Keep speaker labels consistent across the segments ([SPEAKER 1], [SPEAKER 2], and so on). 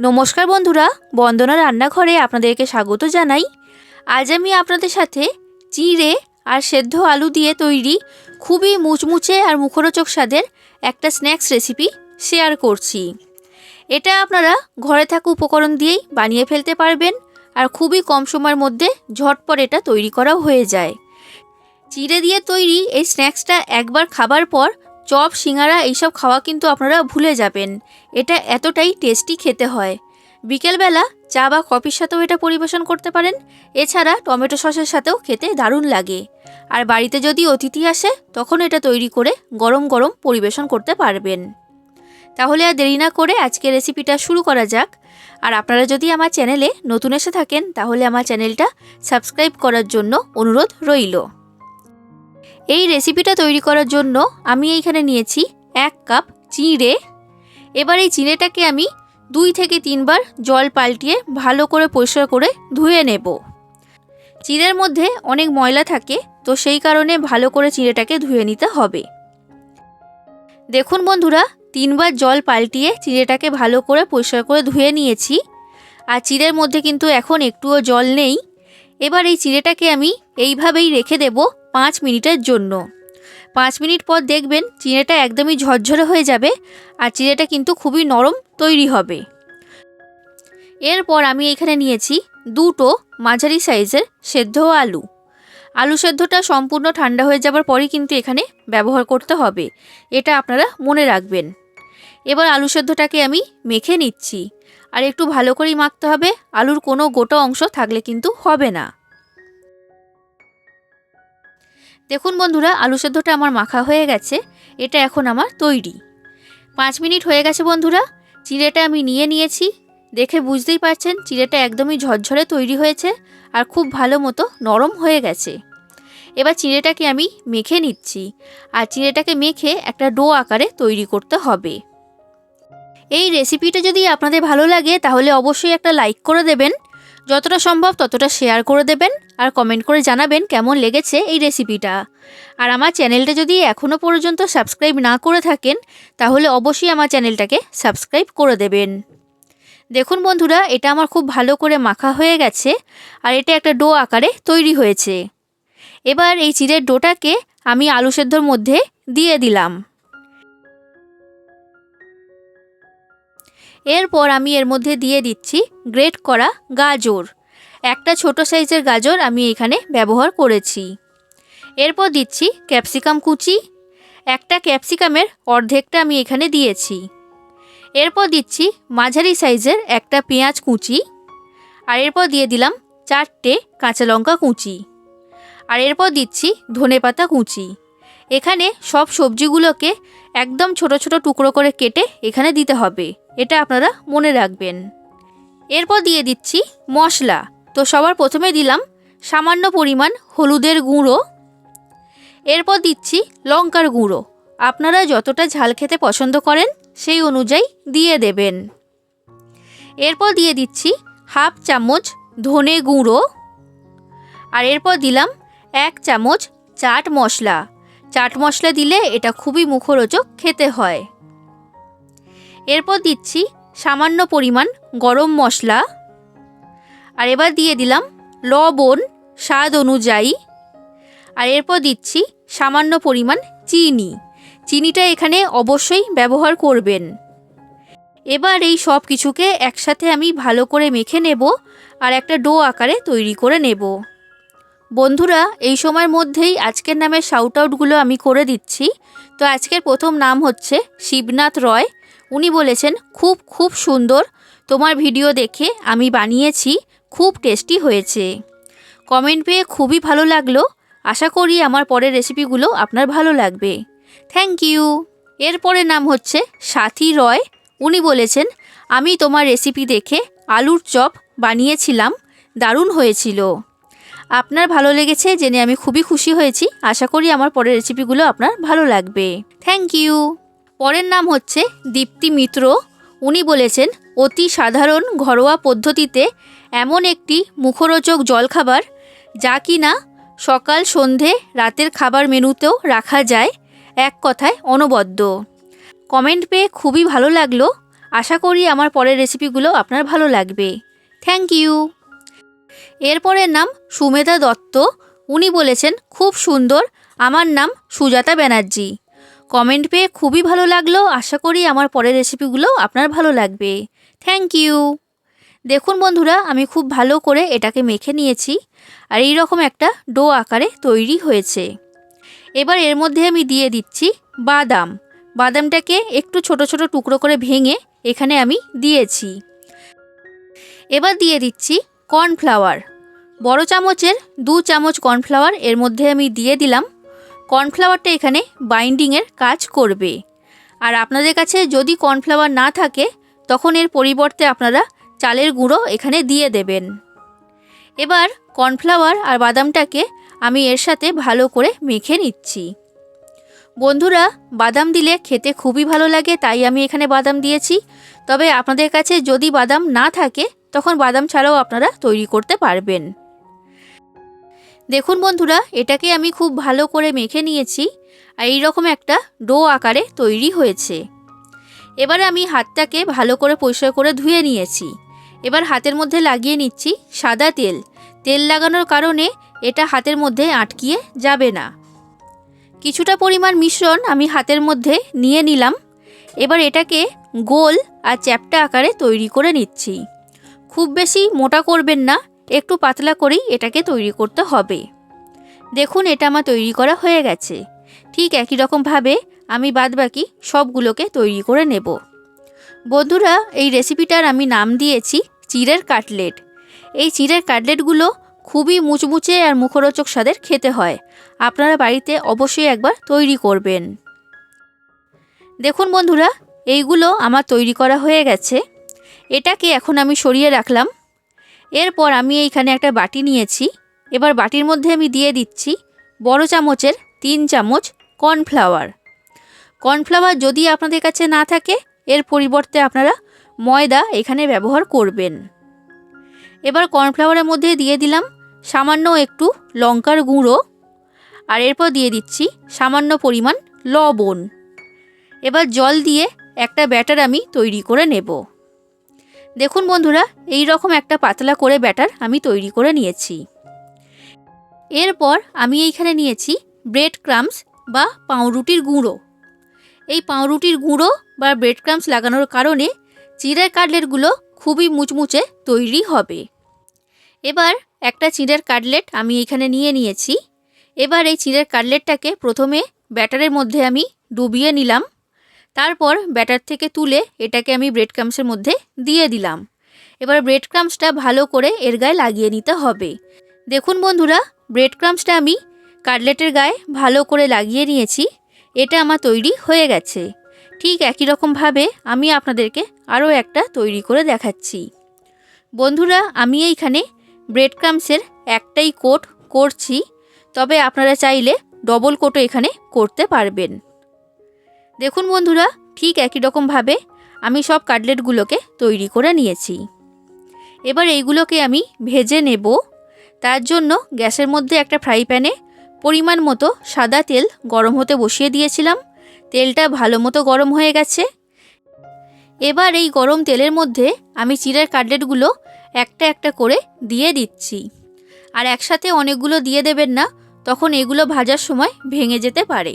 [SPEAKER 1] নমস্কার বন্ধুরা, বন্দনা রান্নাঘরে আপনাদেরকে স্বাগত জানাই। আজ আমি আপনাদের সাথে চিঁড়ে আর সেদ্ধ আলু দিয়ে তৈরি খুবই মুচমুচে আর মুখরোচক স্বাদের একটা স্ন্যাক্স রেসিপি শেয়ার করছি। এটা আপনারা ঘরে থাকা উপকরণ দিয়েই বানিয়ে ফেলতে পারবেন আর খুবই কম সময়ের মধ্যে ঝটপট এটা তৈরি করাও হয়ে যায়। চিড়ে দিয়ে তৈরি এই স্ন্যাক্সটা একবার খাবার পর চপ, সিঙ্গারা এইসব খাওয়া কিন্তু আপনারা ভুলে যাবেন। এটা এতটাই টেস্টি খেতে হয়। বিকেলবেলা চা বা কফির সাথেও এটা পরিবেশন করতে পারেন। এছাড়া টমেটো সসের সাথেও খেতে দারুণ লাগে। আর বাড়িতে যদি অতিথি আসে, তখন এটা তৈরি করে গরম গরম পরিবেশন করতে পারবেন। তাহলে আর দেরি না করে আজকে রেসিপিটা শুরু করা যাক। আর আপনারা যদি আমার চ্যানেলে নতুন এসে থাকেন, তাহলে আমার চ্যানেলটা সাবস্ক্রাইব করার জন্য অনুরোধ রইল। এই রেসিপিটা তৈরি করার জন্য আমি এইখানে নিয়েছি এক কাপ চিঁড়ে। এবার এই চিঁড়েটাকে আমি দুই থেকে তিনবার জল পাল্টিয়ে ভালো করে পরিষ্কার করে ধুয়ে নেব। চিঁড়ের মধ্যে অনেক ময়লা থাকে, তো সেই কারণে ভালো করে চিঁড়েটাকে ধুয়ে নিতে হবে। দেখুন বন্ধুরা, তিনবার জল পাল্টিয়ে চিঁড়েটাকে ভালো করে পরিষ্কার করে ধুয়ে নিয়েছি। আর চিঁড়ের মধ্যে কিন্তু এখন একটুও জল নেই। এবার এই চিঁড়েটাকে আমি এইভাবেই রেখে দেব পাঁচ মিনিটের জন্য। পাঁচ মিনিট পর দেখবেন চিঁড়েটা একদমই ঝরঝরে হয়ে যাবে আর চিঁড়েটা কিন্তু খুবই নরম তৈরি হবে। এরপর আমি এখানে নিয়েছি দুটো মাঝারি সাইজের সেদ্ধ আলু। আলু সেদ্ধটা সম্পূর্ণ ঠান্ডা হয়ে যাবার পরই কিন্তু এখানে ব্যবহার করতে হবে। এটা আপনারা মনে রাখবেন। এবার আলু সেদ্ধটাকে আমি মেখে নিচ্ছি। আর একটু ভালো করেই মাখতে হবে। আলুর কোনো গোটা অংশ থাকলে কিন্তু হবে না। দেখুন বন্ধুরা, আলু সেদ্ধটা আমার মাখা হয়ে গেছে। এটা এখন আমার তৈরি। পাঁচ মিনিট হয়ে গেছে বন্ধুরা। চিড়েটা আমি নিয়ে নিয়েছি। দেখে বুঝতেই পারছেন, চিড়েটা একদমই ঝরঝরে তৈরি হয়েছে আর খুব ভালো মতো নরম হয়ে গেছে। এবার চিড়েটাকে আমি মেখে নিচ্ছি। আর চিড়েটাকে মেখে একটা ডো আকারে তৈরি করতে হবে। এই রেসিপিটা যদি আপনাদের ভালো লাগে, তাহলে অবশ্যই একটা লাইক করে দেবেন। যতটা সম্ভব ততটা শেয়ার করে দেবেন আর কমেন্ট করে জানাবেন কেমন লেগেছে এই রেসিপিটা আর আমার চ্যানেলটা যদি এখনও পর্যন্ত সাবস্ক্রাইব না করে থাকেন, তাহলে অবশ্যই আমার চ্যানেলটাকে সাবস্ক্রাইব করে দেবেন। দেখুন বন্ধুরা, এটা আমার খুব ভালো করে মাখা হয়ে গেছে আর এটা একটা ডো আকারে তৈরি হয়েছে। এবার এই চিড়ের ডোটাকে আমি আলু সেদ্ধর মধ্যে দিয়ে দিলাম। এরপর আমি এর মধ্যে দিয়ে দিচ্ছি গ্রেট করা গাজর। একটা ছোট সাইজের গাজর আমি এখানে ব্যবহার করেছি। এরপর দিচ্ছি ক্যাপসিকাম কুচি। একটা ক্যাপসিকামের অর্ধেকটা আমি এখানে দিয়েছি। এরপর দিচ্ছি মাঝারি সাইজের একটা পেঁয়াজ কুচি। আর এরপর দিয়ে দিলাম চারটে কাঁচা লঙ্কা কুচি। আর এরপর দিচ্ছি ধনেপাতা কুচি। এখানে সব সবজিগুলোকে একদম ছোট ছোট টুকরো করে কেটে এখানে দিতে হবে। এটা আপনারা মনে রাখবেন। এরপর দিয়ে দিচ্ছি মশলা। তো সবার প্রথমে দিলাম সামান্য পরিমাণ হলুদের গুঁড়ো। এরপর দিচ্ছি লঙ্কার গুঁড়ো। আপনারা যতটা ঝাল খেতে পছন্দ করেন সেই অনুযায়ী দিয়ে দেবেন। এরপর দিয়ে দিচ্ছি হাফ চামচ ধনে গুঁড়ো। আর এরপর দিলাম এক চামচ চাট মশলা। চাট মশলা দিলে এটা খুবই মুখরোচক খেতে হয়। এরপর দিচ্ছি সামান্য পরিমাণ গরম মশলা। আর এবার দিয়ে দিলাম লবণ স্বাদ অনুযায়ী। আর এরপর দিচ্ছি সামান্য পরিমাণ চিনি। চিনিটা এখানে অবশ্যই ব্যবহার করবেন। এবার এই সব কিছুকে একসাথে আমি ভালো করে মেখে নেব আর একটা ডো আকারে তৈরি করে নেব। বন্ধুরা, এই সময়ের মধ্যেই আজকের নামের শাউট আউটগুলো আমি করে দিচ্ছি। তো আজকের প্রথম নাম হচ্ছে শিবনাথ রয়। উনি বলেছেন, খুব খুব সুন্দর। তোমার ভিডিও দেখে আমি বানিয়েছি, খুব টেস্টি হয়েছে। কমেন্ট পেয়ে খুবই ভালো লাগল। আশা করি আমার পরের রেসিপিগুলো আপনার ভালো লাগবে। থ্যাংক ইউ এরপরের নাম হচ্ছে সাথী রয়। উনি বলেছেন, আমি তোমার রেসিপি দেখে আলুর চপ বানিয়েছিলাম। দারুণ হয়েছিল। আপনার ভালো লেগেছে জেনে আমি খুবই খুশি হয়েছি। আশা করি আমার পরের রেসিপিগুলো আপনার ভালো লাগবে। থ্যাংক ইউ পরের নাম হচ্ছে দীপ্তি মিত্র। উনি বলেছেন, অতি সাধারণ ঘরোয়া পদ্ধতিতে এমন একটি মুখরোচক জলখাবার যা কিনা সকাল, সন্ধে, রাতের খাবার মেনুতেও রাখা যায়, এক কথায় অনবদ্য। কমেন্ট পেয়ে খুবই ভালো লাগল। আশা করি আমার পরের রেসিপিগুলো আপনার ভালো লাগবে। থ্যাংক ইউ এরপরের নাম সুমেধা দত্ত। উনি বলেছেন, খুব সুন্দর। আমার নাম সুজাতা ব্যানার্জি। কমেন্ট পেয়ে খুবই ভালো লাগল। আশা করি আমার পরের রেসিপিগুলো আপনার ভালো লাগবে। থ্যাংক ইউ দেখুন বন্ধুরা, আমি খুব ভালো করে এটাকে মেখে নিয়েছি আর এই রকম একটা ডো আকারে তৈরি হয়েছে। এবার এর মধ্যে আমি দিয়ে দিচ্ছি বাদাম। বাদামটাকে একটু ছোট ছোট টুকরো করে ভেঙে এখানে আমি দিয়েছি। এবার দিয়ে দিচ্ছি কর্নফ্লাওয়ার। বড় চামচের দু চামচ কর্নফ্লাওয়ার এর মধ্যে আমি দিয়ে দিলাম। কর্নফ্লাওয়ারটা এখানে বাইন্ডিংয়ের কাজ করবে। আর আপনাদের কাছে যদি কর্নফ্লাওয়ার না থাকে, তখন এর পরিবর্তে আপনারা চালের গুঁড়ো এখানে দিয়ে দেবেন। এবার কর্নফ্লাওয়ার আর বাদামটাকে আমি এর সাথে ভালো করে মেখে নিচ্ছি। বন্ধুরা, বাদাম দিলে খেতে খুবই ভালো লাগে, তাই আমি এখানে বাদাম দিয়েছি। তবে আপনাদের কাছে যদি বাদাম না থাকে, তখন বাদাম ছাড়াও আপনারা তৈরি করতে পারবেন। দেখুন বন্ধুরা, এটাকে আমি খুব ভালো করে মেখে নিয়েছি আর এইরকম একটা ডো আকারে তৈরি হয়েছে। এবারে আমি হাতটাকে ভালো করে পরিষ্কার করে ধুয়ে নিয়েছি। এবার হাতের মধ্যে লাগিয়ে নিচ্ছি সাদা তেল। তেল লাগানোর কারণে এটা হাতের মধ্যে আটকিয়ে যাবে না। কিছুটা পরিমাণ মিশ্রণ আমি হাতের মধ্যে নিয়ে নিলাম। এবার এটাকে গোল আর চ্যাপটা আকারে তৈরি করে নিচ্ছি। খুব বেশি মোটা করবেন না একটু পাতলা করেই এটাকে তৈরি করতে হবে। দেখুন, এটা আমার তৈরি করা হয়ে গেছে। ঠিক একই রকমভাবে আমি বাদবাকি সবগুলোকে তৈরি করে নেব। বন্ধুরা, এই রেসিপিটার আমি নাম দিয়েছি চিড়ের কাটলেট। এই চিড়ের কাটলেটগুলো খুবই মুচমুচে আর মুখরোচক স্বাদের খেতে হয়। আপনারা বাড়িতে অবশ্যই একবার তৈরি করবেন। দেখুন বন্ধুরা, এইগুলো আমার তৈরি করা হয়ে গেছে। এটাকে এখন আমি সরিয়ে রাখলাম। এরপর আমি এইখানে একটা বাটি নিয়েছি। এবার বাটির মধ্যে আমি দিয়ে দিচ্ছি বড় চামচের তিন চামচ কর্নফ্লাওয়ার। কর্নফ্লাওয়ার যদি আপনাদের কাছে না থাকে, এর পরিবর্তে আপনারা ময়দা এখানে ব্যবহার করবেন। এবার কর্নফ্লাওয়ারের মধ্যে দিয়ে দিলাম সামান্য একটু লঙ্কার গুঁড়ো আর এরপর দিয়ে দিচ্ছি সামান্য পরিমাণ লবণ। এবার জল দিয়ে একটা ব্যাটার আমি তৈরি করে নেব। দেখুন বন্ধুরা এই রকম একটা পাতলা করে ব্যাটার আমি তৈরি করে নিয়েছি। এরপর আমি এইখানে নিয়েছি ব্রেড ক্রামস বা পাউরুটির গুঁড়ো। এই পাউরুটির গুঁড়ো বা ব্রেড ক্রামস লাগানোর কারণে চিড়ের কাটলেটগুলো খুবই মুচমুচে তৈরি হবে। এবার একটা চিড়ের কাটলেট আমি এখানে নিয়ে নিয়েছি। এবার এই চিড়ের কাটলেটটাকে প্রথমে ব্যাটারের মধ্যে আমি ডুবিয়ে নিলাম। তারপর ব্যাটার থেকে তুলে এটাকে আমি ব্রেড ক্রামসের মধ্যে দিয়ে দিলাম। এবার ব্রেড ক্রামসটা ভালো করে এর গায়ে লাগিয়ে নিতে হবে। দেখুন বন্ধুরা ব্রেড ক্রামসটা আমি কাটলেটের গায়ে ভালো করে লাগিয়ে নিয়েছি। এটা আমার তৈরি হয়ে গেছে। ঠিক একই রকমভাবে আমি আপনাদেরকে আরও একটা তৈরি করে দেখাচ্ছি। বন্ধুরা, আমি এইখানে ব্রেড ক্রামসের একটাই কোট করছি। তবে আপনারা চাইলে ডবল কোটও এখানে করতে পারবেন। দেখুন বন্ধুরা, ঠিক একই রকমভাবে আমি সব কাটলেটগুলোকে তৈরি করে নিয়েছি। এবার এইগুলোকে আমি ভেজে নেব। তার জন্য গ্যাসের মধ্যে একটা ফ্রাই প্যানে পরিমাণ মতো সাদা তেল গরম হতে বসিয়ে দিয়েছিলাম। তেলটা ভালো মতো গরম হয়ে গেছে। এবার এই গরম তেলের মধ্যে আমি চিড়ের কাটলেটগুলো একটা একটা করে দিয়ে দিচ্ছি। আর একসাথে অনেকগুলো দিয়ে দেবেন না, তখন এগুলো ভাজার সময় ভেঙে যেতে পারে।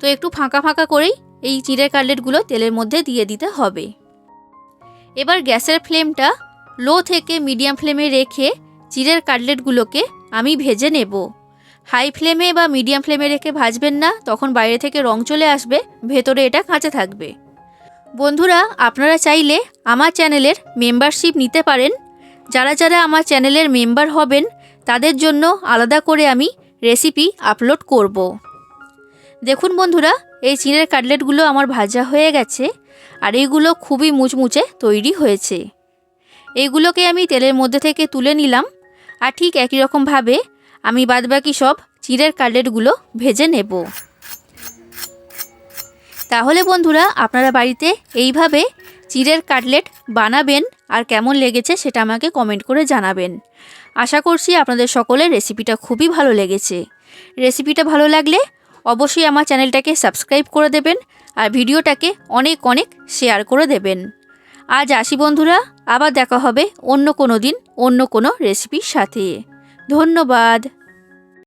[SPEAKER 1] তো একটু ফাঁকা ফাঁকা করেই এই চিড়ের কাটলেটগুলো তেলের মধ্যে দিয়ে দিতে হবে। এবার গ্যাসের ফ্লেমটা লো থেকে মিডিয়াম ফ্লেমে রেখে চিড়ের কাটলেটগুলোকে আমি ভেজে নেব। হাই ফ্লেমে বা মিডিয়াম ফ্লেমে রেখে ভাজবেন না, তখন বাইরে থেকে রং চলে আসবে, ভেতরে এটা কাঁচা থাকবে। বন্ধুরা, আপনারা চাইলে আমার চ্যানেলের মেম্বারশিপ নিতে পারেন। যারা যারা আমার চ্যানেলের মেম্বার হবেন, তাদের জন্য আলাদা করে আমি রেসিপি আপলোড করব। দেখুন বন্ধুরা এই চিনের কাটলেটগুলো আমার ভাজা হয়ে গেছে আর এইগুলো খুবই মুচমুচে তৈরি হয়েছে। এইগুলোকে আমি তেলের মধ্যে থেকে তুলে নিলাম আর ঠিক একই রকমভাবে আমি বাদবাকি সব চিড়ের কাটলেটগুলো ভেজে নেব। তাহলে বন্ধুরা, আপনারা বাড়িতে এইভাবে চিড়ের কাটলেট বানাবেন আর কেমন লেগেছে সেটা আমাকে কমেন্ট করে জানাবেন। আশা করছি আপনাদের সকলের রেসিপিটা খুবই ভালো লেগেছে। রেসিপিটা ভালো লাগলে অবশ্যই আমার চ্যানেলটাকে সাবস্ক্রাইব করে দেবেন আর ভিডিওটাকে অনেক অনেক শেয়ার করে দেবেন। আজ আসি বন্ধুরা, আবার দেখা হবে অন্য কোনো দিন, অন্য কোনো রেসিপির সাথে। ধন্যবাদ।